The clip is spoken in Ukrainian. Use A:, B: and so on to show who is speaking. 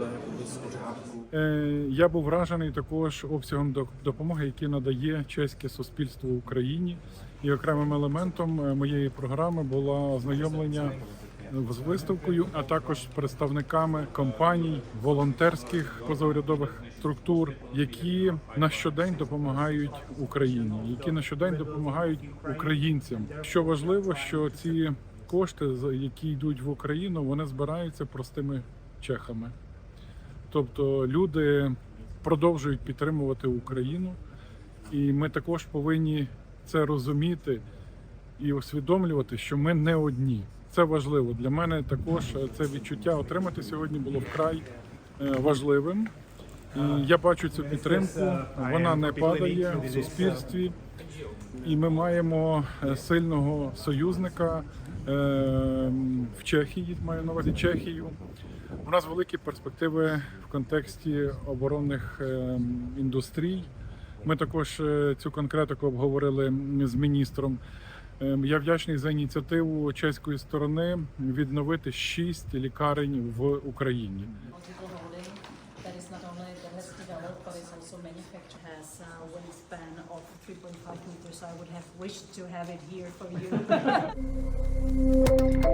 A: jakoby zpočátku
B: Е, Я був вражений також обсягом до- допомоги, який надає чеське суспільство Україні. І окремим елементом е, моєї програми було ознайомлення з виставкою, а також представниками компаній, волонтерських позаурядових структур, які на щодень допомагають Україні, які на щодень допомагають українцям. Що важливо, що ці кошти, які йдуть в Україну, вони збираються простими чехами. Тобто люди продовжують підтримувати Україну, і ми також повинні це розуміти і усвідомлювати, що ми не одні. Це важливо для мене. Також це відчуття отримати сьогодні було вкрай е, важливим. І я бачу цю підтримку. Вона не падає в суспільстві, і ми маємо е, сильного союзника в Чехії. Маю на увазі Чехію. У нас великі перспективи в контексті оборонних е, індустрій. Ми також е, цю конкретику обговорили з міністром. Е, Я вдячний за ініціативу чеської сторони відновити шість лікарень в Україні.
C: That is not only that has developed but is also manufactured has uh, a wingspan of 3.5 meters. I would have wished to have it here for you.